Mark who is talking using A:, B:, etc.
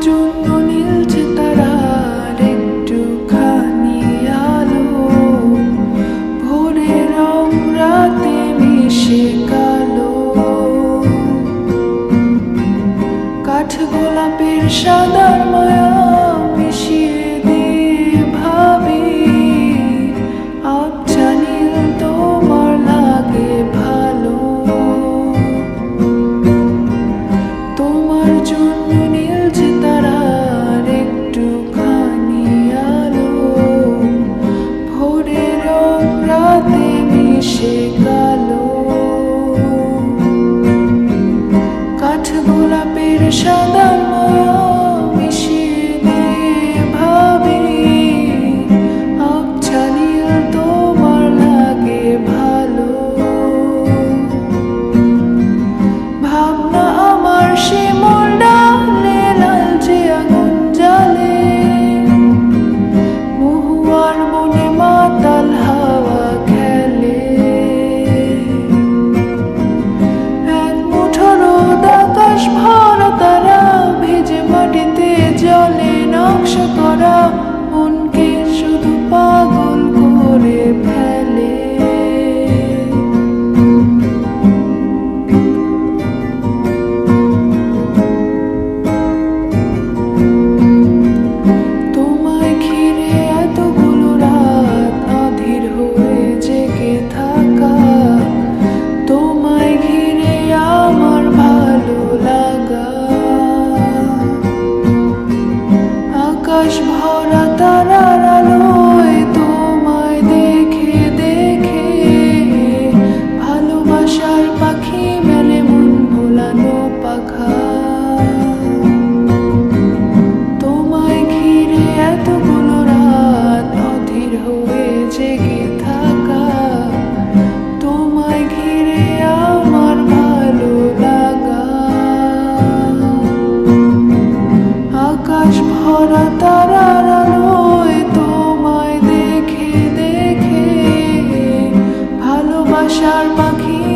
A: জন্য নীলছে একটু আলো। রং রাতে কালো। কাঠ গোলাপের সাদার মায়া wish ভরা তারার আলোয় তোমায় দেখে দেখে ভালোবাসার পাখি মেলে মন ভোলানো পাখা। তোমায় ঘিরে এতগুলো রাত অধীর হয়ে জেগে পাখি